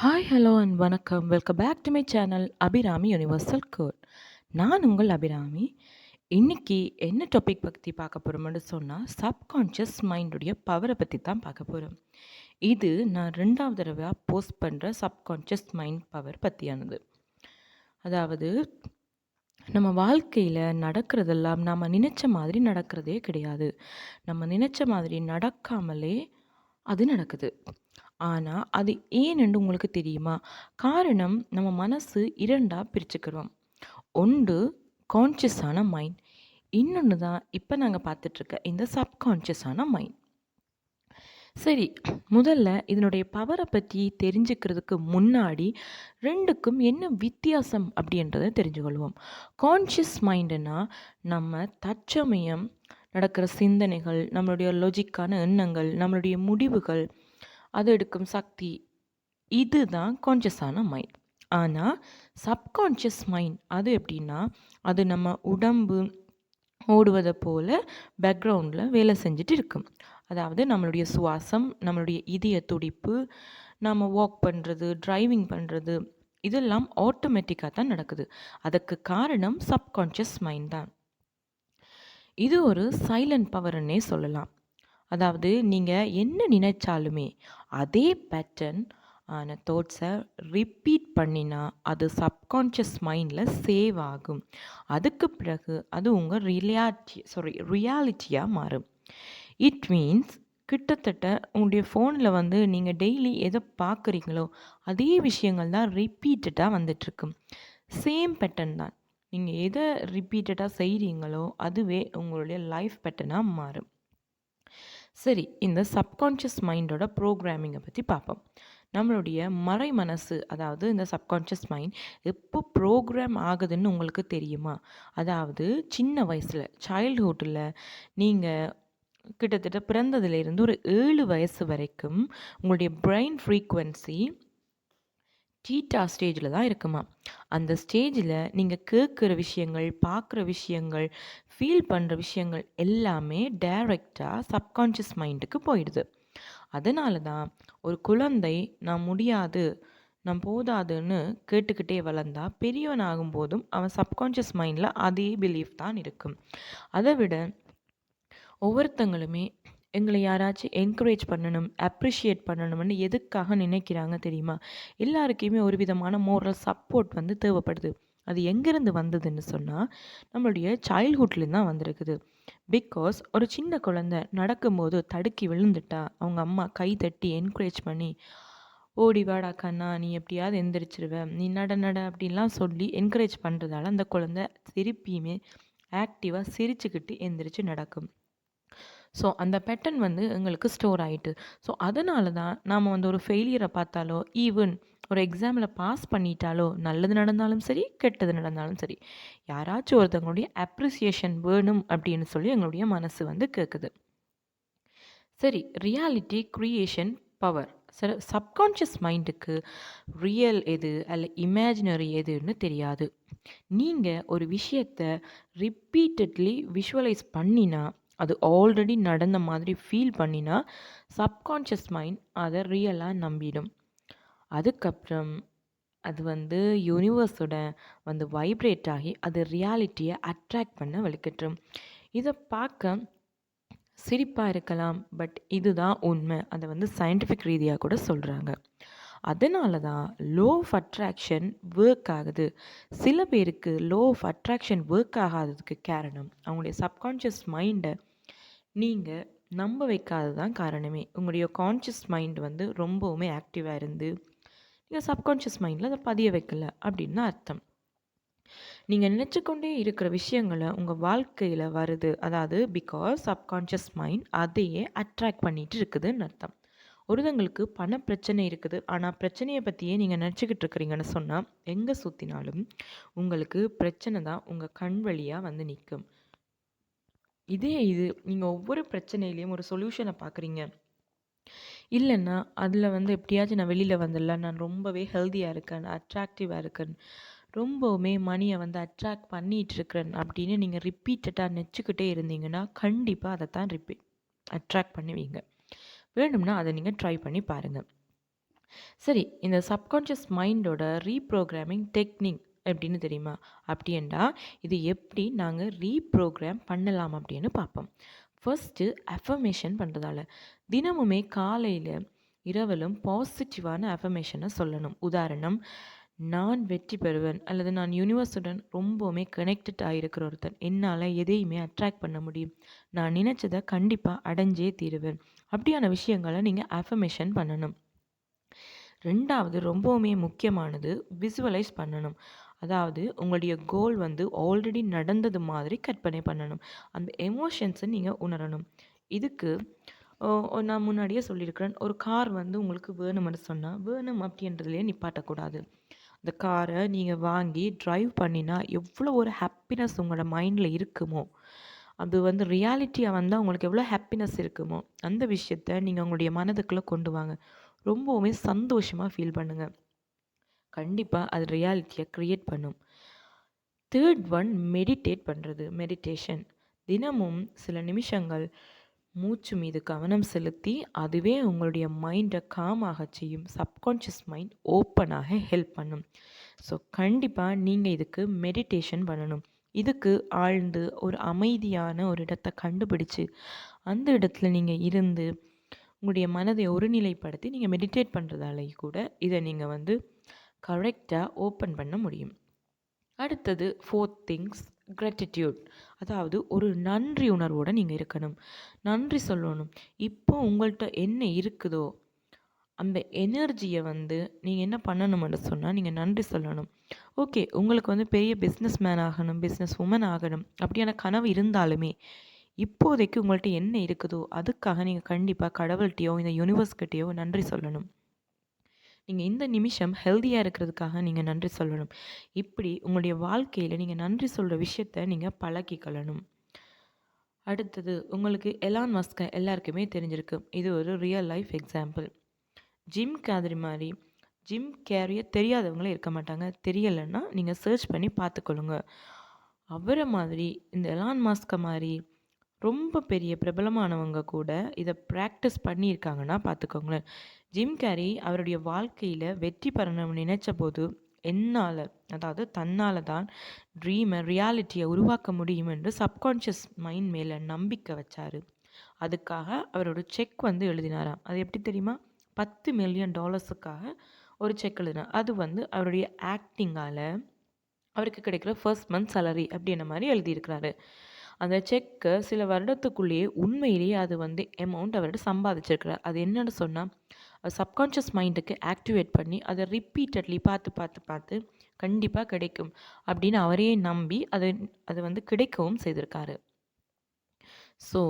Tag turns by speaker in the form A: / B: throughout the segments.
A: Hi hello and வணக்கம். Welcome back to my channel Abirami universal code நான் உங்கள் அபிராமி இன்றைக்கி என்ன டாபிக் பற்றி பார்க்க போகிறோம்னு சொன்னால் சப்கான்ஷியஸ் மைண்டுடைய பவரை பற்றி தான் பார்க்க போகிறோம் இது நான் ரெண்டாவது தடவையாக போஸ்ட் பண்ணுற சப்கான்ஷியஸ் மைண்ட் பவர் பற்றியானது அதாவது நம்ம வாழ்க்கையில் நடக்கிறதெல்லாம் நாம் நினச்ச மாதிரி நடக்கிறதே கிடையாது. நம்ம நினச்ச மாதிரி நடக்காமலே அது நடக்குது. ஆனால் அது ஏன்னு உங்களுக்கு தெரியுமா? காரணம் நம்ம மனசு இரண்டாக பிரிச்சுக்கிறோம். ஒன்று கான்ஷியஸான மைண்ட் இன்னொன்று தான் இப்போ நாங்கள் பார்த்துட்ருக்க இந்த சப்கான்ஷியஸான மைண்ட் சரி முதல்ல இதனுடைய பவரை பற்றி தெரிஞ்சுக்கிறதுக்கு முன்னாடி ரெண்டுக்கும் என்ன வித்தியாசம் அப்படின்றத தெரிஞ்சுக்கொள்வோம் கான்ஷியஸ் மைண்டுனா நம்ம தற்சமயம் நடக்கிற சிந்தனைகள் நம்மளுடைய லொஜிக்கான எண்ணங்கள் நம்மளுடைய முடிவுகள் அது எடுக்கும் சக்தி இதுதான் கான்ஷியஸான மைண்ட் ஆனால் சப்கான்ஷியஸ் மைண்ட் அது எப்படின்னா அது நம்ம உடம்பு ஓடுவதை போல் பேக்ரவுண்டில் வேலை செஞ்சுட்டு இருக்கும். அதாவது நம்மளுடைய சுவாசம் நம்மளுடைய இதய துடிப்பு நம்ம வாக் பண்ணுறது டிரைவிங் பண்ணுறது இதெல்லாம் ஆட்டோமேட்டிக்காக தான் நடக்குது. அதுக்கு காரணம் சப்கான்ஷியஸ் மைண்ட் தான். இது ஒரு சைலண்ட் பவர்னே சொல்லலாம். அதாவது நீங்கள் என்ன நினைச்சாலுமே அதே பேட்டர்ன் ஆன தாட்ஸை ரிப்பீட் பண்ணினா அது சப்கான்ஷியஸ் மைண்டில் சேவ் ஆகும். அதுக்கு பிறகு அது உங்கள் ரியாலிட்டி சாரி ரியாலிட்டியாக மாறும். இட் மீன்ஸ் கிட்டத்தட்ட உங்களுடைய ஃபோனில் வந்து நீங்கள் டெய்லி எதை பார்க்குறீங்களோ அதே விஷயங்கள் தான் ரிப்பீட்டடாக வந்துட்டுருக்கும் சேம் பேட்டர்ன் தான். நீங்கள் எதை ரிப்பீட்டடாக செய்கிறீங்களோ அதுவே உங்களுடைய லைஃப் பேட்டர்னாக மாறும். சரி இந்த சப்கான்ஷியஸ் மைண்டோட ப்ரோக்ராமிங்கை பற்றி பார்ப்போம் நம்மளுடைய மறை மனசு அதாவது இந்த சப்கான்ஷியஸ் மைண்ட் எப்போ ப்ரோக்ராம் ஆகுதுன்னு உங்களுக்கு தெரியுமா? அதாவது சின்ன வயசில் சைல்ட்ஹுட்டில் நீங்கள் கிட்டத்தட்ட பிறந்ததுலேருந்து ஒரு ஏழு வயசு வரைக்கும் உங்களுடைய பிரெயின் ஃப்ரீக்குவென்சி டீட்டா ஸ்டேஜில் தான் இருக்குமா? அந்த ஸ்டேஜில் நீங்கள் கேட்குற விஷயங்கள் பார்க்குற விஷயங்கள் ஃபீல் பண்ணுற விஷயங்கள் எல்லாமே டைரெக்டாக சப்கான்ஷியஸ் மைண்டுக்கு போயிடுது. அதனால தான் ஒரு குழந்தை நான் முடியாது நான் போதாதுன்னு கேட்டுக்கிட்டே வளர்ந்தா பெரியவன் ஆகும்போதும் அவன் சப்கான்ஷியஸ் மைண்டில் அதே பிலீஃப் தான் இருக்கும். அதை விட ஒவ்வொருத்தங்களுமே எங்களை யாராச்சும் என்கரேஜ் பண்ணணும் அப்ரிஷியேட் பண்ணணும்னு எதுக்காக நினைக்கிறாங்க தெரியுமா? எல்லாருக்குமே ஒரு விதமான மோரல் சப்போர்ட் வந்து தேவைப்படுது. அது எங்கேருந்து வந்ததுன்னு சொன்னால் நம்மளுடைய சைல்ட்ஹுட்லேருந்து தான் வந்திருக்குது. பிகாஸ் ஒரு சின்ன குழந்த நடக்கும்போது தடுக்கி விழுந்துட்டா அவங்க அம்மா கை தட்டி என்கரேஜ் பண்ணி ஓடி வாடா கண்ணா நீ எப்படியாவது எந்திரிச்சிருவ நீ நட நட அப்படின்லாம் சொல்லி என்கரேஜ் பண்ணுறதால அந்த குழந்த திருப்பியுமே ஆக்டிவாக சிரிச்சுக்கிட்டு எந்திரிச்சு நடக்கும். ஸோ அந்த பேட்டர்ன் வந்து எங்களுக்கு ஸ்டோர் ஆகிட்டு ஸோ அதனால தான் நாம் வந்து ஒரு ஃபெயிலியரை பார்த்தாலோ ஈவன் ஒரு எக்ஸாமில் பாஸ் பண்ணிட்டாலோ நல்லது நடந்தாலும் சரி கெட்டது நடந்தாலும் சரி யாராச்சும் ஒருத்தவங்களுடைய அப்ரிசியேஷன் வேணும் அப்படின்னு சொல்லி எங்களுடைய மனசு வந்து கேட்குது சரி ரியாலிட்டி க்ரியேஷன் பவர் சில சப்கான்ஷியஸ் மைண்டுக்கு ரியல் எது அல்ல இமேஜினரி எதுன்னு தெரியாது. நீங்கள் ஒரு விஷயத்தை ரிப்பீட்டட்லி விஷுவலைஸ் பண்ணினா அது ஆல்ரெடி நடந்த மாதிரி ஃபீல் பண்ணினா சப்கான்ஷியஸ் மைண்ட் அதை ரியலாக நம்பிடும். அதுக்கப்புறம் அது வந்து யூனிவர்ஸோட வந்து வைப்ரேட் ஆகி அது ரியாலிட்டியை அட்ராக்ட் பண்ண வலிக்கட்டும் இதை பார்க்க சிரிப்பாக இருக்கலாம் பட் இதுதான் உண்மை. அதை வந்து சயின்டிஃபிக் ரீதியாக கூட சொல்கிறாங்க அதனால தான் லோ ஆஃப் அட்ராக்ஷன் ஒர்க் ஆகுது. சில பேருக்கு லோ ஆஃப் அட்ராக்ஷன் ஒர்க் ஆகாததுக்கு காரணம் அவங்களுடைய சப்கான்ஷியஸ் மைண்டை நீங்கள் நம்ப வைக்காதது தான் காரணமே. உங்களுடைய கான்ஷியஸ் மைண்ட் வந்து ரொம்பவுமே ஆக்டிவாக இருந்து நீங்கள் சப்கான்ஷியஸ் மைண்டில் அதை பதிய வைக்கல அப்படின்னு அர்த்தம். நீங்கள் நினச்சிக்கொண்டே இருக்கிற விஷயங்களை உங்கள் வாழ்க்கையில் வருது. அதாவது பிகாஸ் சப்கான்ஷியஸ் மைண்ட் அதையே அட்ராக்ட் பண்ணிகிட்டு இருக்குதுன்னு அர்த்தம். ஒருதங்களுக்கு பண பிரச்சனை இருக்குது. ஆனால் பிரச்சனையை பற்றியே நீங்கள் நினச்சிக்கிட்டு இருக்கிறீங்கன்னு சொன்னால் எங்கே சுற்றினாலும் உங்களுக்கு பிரச்சனை தான் உங்கள் கண் வழியாக வந்து நிற்கும் இதே இது நீங்கள் ஒவ்வொரு பிரச்சனையிலையும் ஒரு சொல்யூஷனை பார்க்குறீங்க இல்லைன்னா அதில் வந்து எப்படியாச்சும் நான் வெளியில் வந்துடலாம். நான் ரொம்பவே ஹெல்த்தியாக இருக்கேன் அட்ராக்டிவாக இருக்கேன். ரொம்பவுமே மணியை வந்து அட்ராக்ட் பண்ணிகிட்ருக்கிறேன் அப்படின்னு நீங்கள் ரிப்பீட்டடாக நெச்சுக்கிட்டே இருந்தீங்கன்னா கண்டிப்பாக அதை தான் ரிப்பீட் அட்ராக்ட் பண்ணுவீங்க. வேணும்னா அதை நீங்கள் ட்ரை பண்ணி பாருங்கள் சரி இந்த சப்கான்ஷியஸ் மைண்டோட ரீப்ரோக்ராமிங் டெக்னிக் எப்படின்னு தெரியுமா? அப்படின்டா இது எப்படி நாங்கள் ரீப்ரோக்ராம் பண்ணலாம் அப்படின்னு பார்ப்போம். ஃபஸ்ட்டு அஃபர்மேஷன் பண்ணுறதால தினமுமே காலையில் இரவலும் பாசிட்டிவான அஃபர்மேஷனை சொல்லணும். உதாரணம் நான் வெற்றி பெறுவேன் அல்லது நான் யூனிவர்ஸுடன் ரொம்பவுமே கனெக்டட் ஆகிருக்கிற ஒருத்தன் என்னால் எதையுமே அட்ராக்ட் பண்ண முடியும். நான் நினச்சதை கண்டிப்பாக அடைஞ்சே தீருவேன். அப்படியான விஷயங்களை நீங்கள் அஃபர்மேஷன் பண்ணணும். ரெண்டாவது ரொம்பவுமே முக்கியமானது விசுவலைஸ் பண்ணணும். அதாவது உங்களுடைய கோல் வந்து ஆல்ரெடி நடந்தது மாதிரி கற்பனை பண்ணணும். அந்த எமோஷன்ஸை நீங்கள் உணரணும். இதுக்கு நான் முன்னாடியே சொல்லியிருக்கிறேன். ஒரு கார் வந்து உங்களுக்கு வேணும்னு சொன்னால் வேணும் அப்படின்றதுலேயே நிப்பாட்டக்கூடாது. அந்த காரை நீங்கள் வாங்கி ட்ரைவ் பண்ணினா எவ்வளோ ஒரு ஹாப்பினஸ் உங்களோட மைண்டில் இருக்குமோ அது வந்து ரியாலிட்டியாக வந்தால் உங்களுக்கு எவ்வளோ ஹாப்பினஸ் இருக்குமோ அந்த விஷயத்த நீங்கள் உங்களுடைய மனதுக்குள்ளே கொண்டு வாங்க. ரொம்பவுமே சந்தோஷமாக ஃபீல் பண்ணுங்கள் கண்டிப்பாக அது ரியாலிட்டியை க்ரியேட் பண்ணும். தேர்ட் ஒன் மெடிடேட் பண்ணுறது மெடிடேஷன் தினமும் சில நிமிஷங்கள் மூச்சு மீது கவனம் செலுத்தி அதுவே உங்களுடைய மைண்டை காமாக செய்யும். சப்கான்ஷியஸ் மைண்ட் ஓப்பனாக ஹெல்ப் பண்ணும். ஸோ கண்டிப்பாக நீங்கள் இதுக்கு மெடிடேஷன் பண்ணணும். இதுக்கு ஆழ்ந்து ஒரு அமைதியான ஒரு இடத்தை கண்டுபிடிச்சு அந்த இடத்துல நீங்கள் இருந்து உங்களுடைய மனதை ஒருநிலைப்படுத்தி நீங்கள் மெடிடேட் பண்ணுறதாலே கூட இதை நீங்கள் வந்து கரெக்டாக ஓப்பன் பண்ண முடியும். அடுத்தது ஃபோர்த் திங்ஸ் கிராட்டிடியூட் அதாவது ஒரு நன்றி உணர்வோடு நீங்கள் இருக்கணும். நன்றி சொல்லணும். இப்போ உங்கள்கிட்ட என்ன இருக்குதோ அந்த எனர்ஜியை வந்து நீங்கள் என்ன பண்ணணும்னு சொன்னால் நீங்கள் நன்றி சொல்லணும். ஓகே உங்களுக்கு வந்து பெரிய பிஸ்னஸ் மேன் ஆகணும் பிஸ்னஸ் உமன் ஆகணும். அப்படியான கனவு இருந்தாலுமே இப்போதைக்கு உங்கள்கிட்ட என்ன இருக்குதோ அதுக்காக நீங்கள் கண்டிப்பாக கடவுள்கிட்டையோ இந்த யூனிவர்ஸ்கிட்டையோ நன்றி சொல்லணும். நீங்கள் இந்த நிமிஷம் ஹெல்த்தியாக இருக்கிறதுக்காக நீங்கள் நன்றி சொல்லணும். இப்படி உங்களுடைய வாழ்க்கையில் நீங்கள் நன்றி சொல்கிற விஷயத்த நீங்கள் பழக்கிக்கொள்ளணும். அடுத்தது உங்களுக்கு எலான் மஸ்க எல்லாருக்குமே தெரிஞ்சிருக்கு. இது ஒரு real life example Jim Carrey மாதிரி ஜிம் கேரிய தெரியாதவங்களே இருக்க மாட்டாங்க. தெரியலைன்னா நீங்கள் சர்ச் பண்ணி பார்த்துக்கொள்ளுங்க. அவரை மாதிரி இந்த எலான் மாஸ்க மாதிரி ரொம்ப பெரிய பிரபலமானவங்க கூட இதை ப்ராக்டிஸ் பண்ணியிருக்காங்கன்னா பார்த்துக்கோங்களேன். ஜிம் கேரி அவருடைய வாழ்க்கையில் வெற்றி பெறணும்னு நினச்ச போது என்னால் அதாவது தன்னால் தான் ட்ரீமை ரியாலிட்டியை உருவாக்க முடியும் என்று சப்கான்ஷியஸ் மைண்ட் மேலே நம்பிக்கை வச்சார். அதுக்காக அவரோட செக் வந்து எழுதினாராம். அது எப்படி தெரியுமா? பத்து மில்லியன் டாலர்ஸுக்காக ஒரு செக் எழுதினார். அது வந்து அவருடைய ஆக்டிங்கால் அவருக்கு கிடைக்கிற ஃபர்ஸ்ட் மந்த் சேலரி அப்படின்ற மாதிரி எழுதியிருக்கிறாரு. அந்த செக்கை சில வருடத்துக்குள்ளேயே உண்மையிலேயே அது வந்து அமௌண்ட் அவர்கிட்ட சம்பாதிச்சிருக்கிறார். அது என்னென்னு சொன்னால் சப்கான்ஷியஸ் மைண்டுக்கு ஆக்டிவேட் பண்ணி அதை ரிப்பீட்டட்லி பார்த்து பார்த்து பார்த்து கண்டிப்பாக கிடைக்கும் அப்படின்னு அவரையே நம்பி அது அது வந்து கிடைக்கவும் செய்திருக்காரு. ஸோ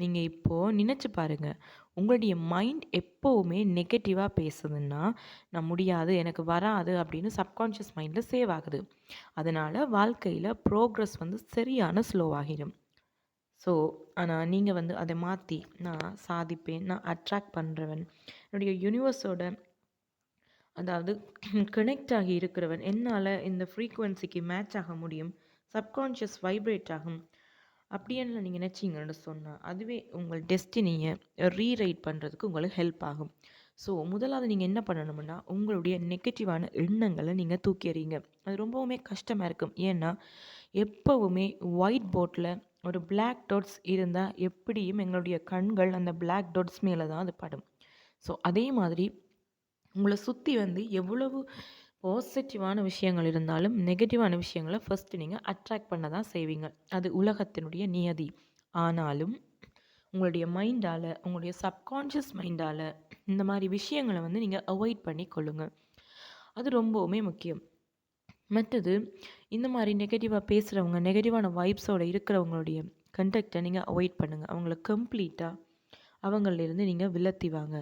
A: நீங்கள் இப்போது நினச்சி பாருங்கள் உங்களுடைய மைண்ட் எப்போவுமே நெகட்டிவாக பேசுதுன்னா நான் முடியாது எனக்கு வராது அப்படின்னு சப்கான்ஷியஸ் மைண்டில் சேவ் ஆகுது. அதனால் வாழ்க்கையில் ப்ரோக்ரஸ் வந்து சரியான ஸ்லோவாகிடும். ஸோ ஆனால் நீங்கள் வந்து அதை மாற்றி நான் சாதிப்பேன் நான் அட்ராக்ட் பண்ணுறவன் என்னுடைய யூனிவர்ஸோட அதாவது கனெக்ட் ஆகி இருக்கிறவன் என்னால் இந்த ஃப்ரீக்குவென்சிக்கு மேட்ச் ஆக முடியும் சப்கான்ஷியஸ் வைப்ரேட் ஆகும் அப்படியான நீங்கள் நினச்சிங்கன்னு சொன்னால் அதுவே உங்கள் டெஸ்டினியை ரீரைட் பண்ணுறதுக்கு உங்களுக்கு ஹெல்ப் ஆகும். ஸோ முதலாவது நீங்கள் என்ன பண்ணணும்னா உங்களுடைய நெகட்டிவான எண்ணங்களை நீங்கள் தூக்கி எறிங்க அது ரொம்பவுமே கஷ்டமாக இருக்கும். ஏன்னா எப்போவுமே ஒயிட் போர்ட்டில் ஒரு பிளாக் டாட்ஸ் இருந்தால் எப்படியும் எங்களுடைய கண்கள் அந்த பிளாக் டாட்ஸ் மேலே தான் அது படும். ஸோ அதே மாதிரி உங்களை சுற்றி வந்து எவ்வளவு பாசிட்டிவான விஷயங்கள் இருந்தாலும் நெகட்டிவான விஷயங்களை ஃபஸ்ட்டு நீங்கள் அட்ராக்ட் பண்ண தான் செய்வீங்க. அது உலகத்தினுடைய நியதி. ஆனாலும் உங்களுடைய மைண்டால் உங்களுடைய சப்கான்ஷியஸ் மைண்டால் இந்த மாதிரி விஷயங்களை வந்து நீங்கள் அவாய்ட் பண்ணி கொள்ளுங்கள் அது ரொம்பவுமே முக்கியம். மற்றது இந்த மாதிரி நெகட்டிவாக பேசுகிறவங்க நெகட்டிவான வைப்ஸோடு இருக்கிறவங்களுடைய கண்டக்டை நீங்கள் அவாய்ட் பண்ணுங்கள் அவங்கள கம்ப்ளீட்டாக அவங்களிலிருந்து நீங்கள் விலத்தி வாங்க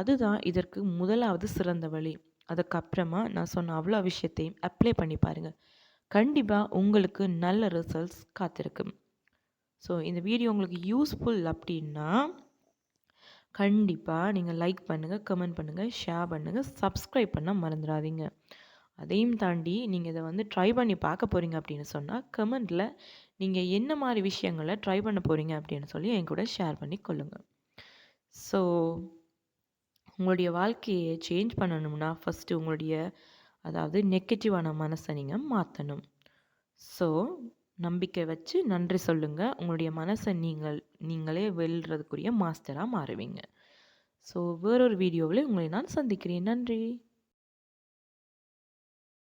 A: அதுதான் இதற்கு முதலாவது சிறந்த வழி. அதுக்கப்புறமா நான் சொன்ன அவ்வளோ விஷயத்தையும் அப்ளை பண்ணி பாருங்கள் கண்டிப்பாக உங்களுக்கு நல்ல ரிசல்ட்ஸ் காத்திருக்கு. ஸோ இந்த வீடியோ உங்களுக்கு யூஸ்ஃபுல் அப்படின்னா கண்டிப்பாக நீங்கள் லைக் பண்ணுங்கள் கமெண்ட் பண்ணுங்கள் ஷேர் பண்ணுங்கள் சப்ஸ்கிரைப் பண்ண மறந்துடாதீங்க. அதையும் தாண்டி நீங்கள் இதை வந்து ட்ரை பண்ணி பார்க்க போகிறீங்க அப்படின்னு சொன்னால் கமெண்டில் நீங்கள் என்ன மாதிரி விஷயங்களை ட்ரை பண்ண போகிறீங்க அப்படின்னு சொல்லி என் கூட ஷேர் பண்ணி கொள்ளுங்கள் ஸோ உங்களுடைய வாழ்க்கையை சேஞ்ச் பண்ணணும்னா ஃபஸ்ட்டு உங்களுடைய அதாவது நெகட்டிவான மனசை நீங்கள் மாற்றணும் ஸோ நம்பிக்கை வச்சு நன்றி சொல்லுங்கள் உங்களுடைய மனசை நீங்கள் நீங்களே வெல்றதுக்குரிய மாஸ்டராக மாறுவீங்க. ஸோ வேறொரு வீடியோவில் உங்களை நான் சந்திக்கிறேன். நன்றி.